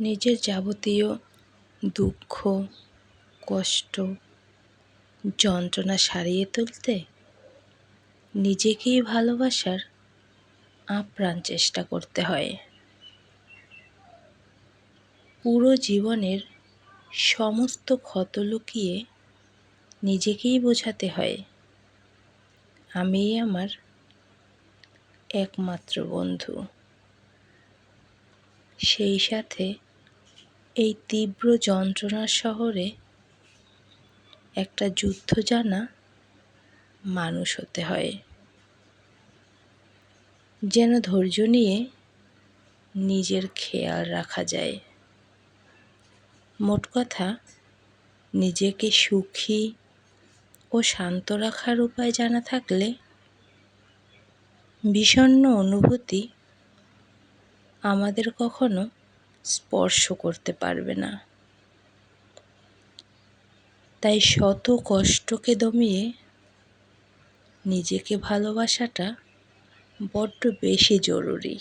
নিজের যাবতীয় দুঃখ, কষ্ট, যন্ত্রণা সারিয়ে তুলতে নিজেকেই ভালোবাসার আপ্রাণ চেষ্টা করতে হয়। পুরো জীবনের সমস্ত ক্ষত লুকিয়ে নিজেকেই বোঝাতে হয়। আমি আমার একমাত্র বন্ধু। সেই সাথে এই তীব্র যন্ত্রণার শহরে একটা যুদ্ধ জানা মানুষ হতে হয়। যেন ধৈর্য নিয়ে নিজের খেয়াল রাখা যায়। মোট কথা, নিজেকে সুখী ও শান্ত রাখার উপায় জানা থাকলে বিষণ্ন অনুভূতি আমাদের কখনো স্পর্শ করতে পারবে না। তাই শত কষ্টকে দমিয়ে নিজেকে ভালোবাসাটা বড্ড বেশি জরুরি।